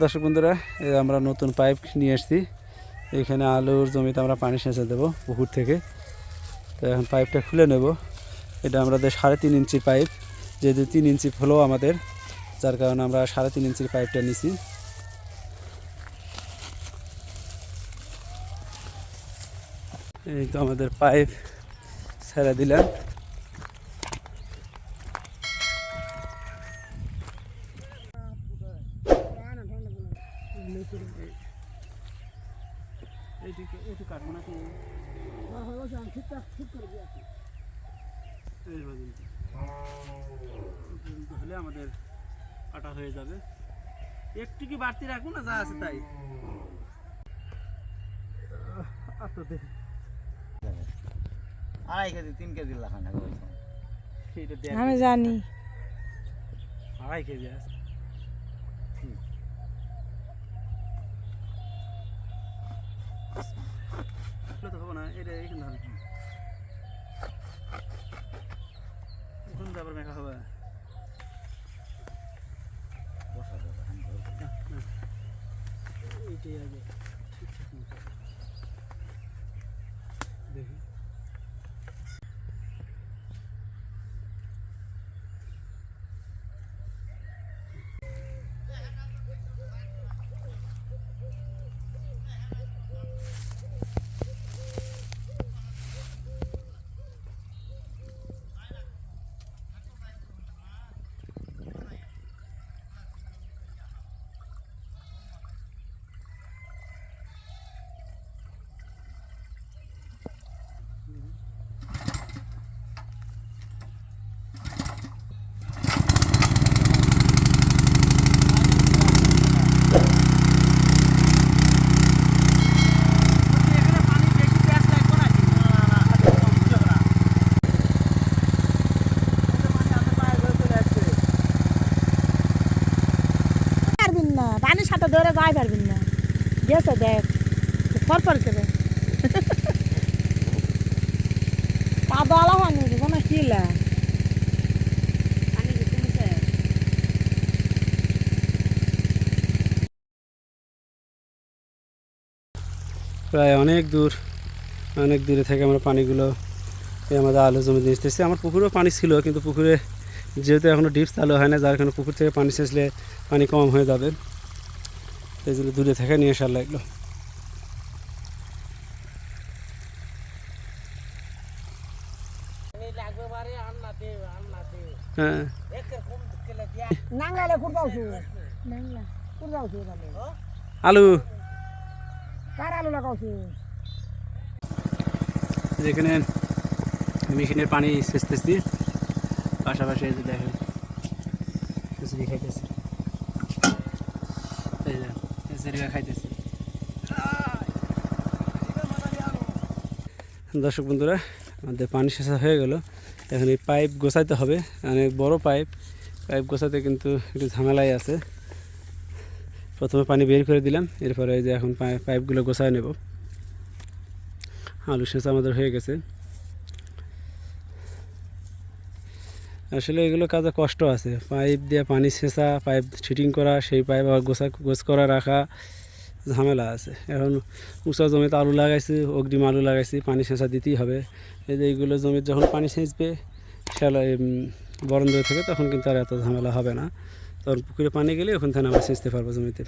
দর্শক বন্ধুরা আমরা নতুন পাইপ নিয়ে এসেছি এখানে আলুর জমিতে আমরা পানি সেঁচে দেবো পুকুর থেকে। তো এখন পাইপটা খুলে নেব। এটা আমাদের সাড়ে তিন ইঞ্চি পাইপ। যেহেতু তিন ইঞ্চি হলো আমাদের, যার কারণে আমরা সাড়ে তিন ইঞ্চির পাইপটা নিছি। এই তো আমাদের পাইপ ছেড়ে দিলাম। এইদিকে একটু কাটবো নাকি এই পর্যন্ত। এই পর্যন্ত হলে আমাদের কাটা হয়ে যাবে। একটু কি বাড়তি রাখব না? যা আছে তাই। আচ্ছা দেখি আড়াই কেজি তিন কেজি লাখান আমি জানি। আড়াই কেজি আছে। এটা এখানে হবে বসা যাবে, আমি ধরবো। এইটাই আগে ঠিকঠাক মতো দেখি পারবেন না পানির সাথে ধরে যাই পারবেন না। গেছে দেখ। ফর ফর করে। কাদা আলা হয়নি কোনো কিলা প্রায় অনেক দূর অনেক দূরে থেকে আমরা পানিগুলো এই আমাদের আলু জমি এসেছি আমার পুকুরেও পানি ছিল কিন্তু পুকুরে যেহেতু এখনও ডিপ চালু হয় না যার কারণে পুকুর থেকে পানি সেচলে পানি কম হয়ে যাবে। জন্য দূরে থেকে নিয়ে আসার লাগল। হ্যাঁ। আলু। যেখানে মেশিনের পানি সেচতেছি। পাশাপাশি দেখেন এই দর্শক বন্ধুরা, আমাদের পানি সেচা হয়ে গেল। এখন এই পাইপ গোছাইতে হবে, অনেক বড় পাইপ। পাইপ গোছাতে কিন্তু একটু ঝামেলাই আছে। প্রথমে পানি বের করে দিলাম, এরপরে যে এখন পাই- পাইপগুলো গোছায় নেব। আলু সেচা আমাদের হয়ে গেছে। আসলে এগুলো কাজে কষ্ট আছে। পাইপ দিয়ে পানি ছেঁচা, পাইপ ফিটিং করা, সেই পাইপ আবার গোছা, গোছ করা, রাখা, ঝামেলা আছে। এখন উঁচা জমিতে আলু লাগাইছি, অগ্রিম আলু লাগাইছি, পানি সেচা দিতেই হবে। এই যে এইগুলো জমির যখন পানি সেচবে শ্যালা বরন্দ থেকে, তখন কিন্তু আর এত ঝামেলা হবে না। তখন পুকুরে পানি গেলে ওখান থেকে আমরা সেচতে পারব জমিতে।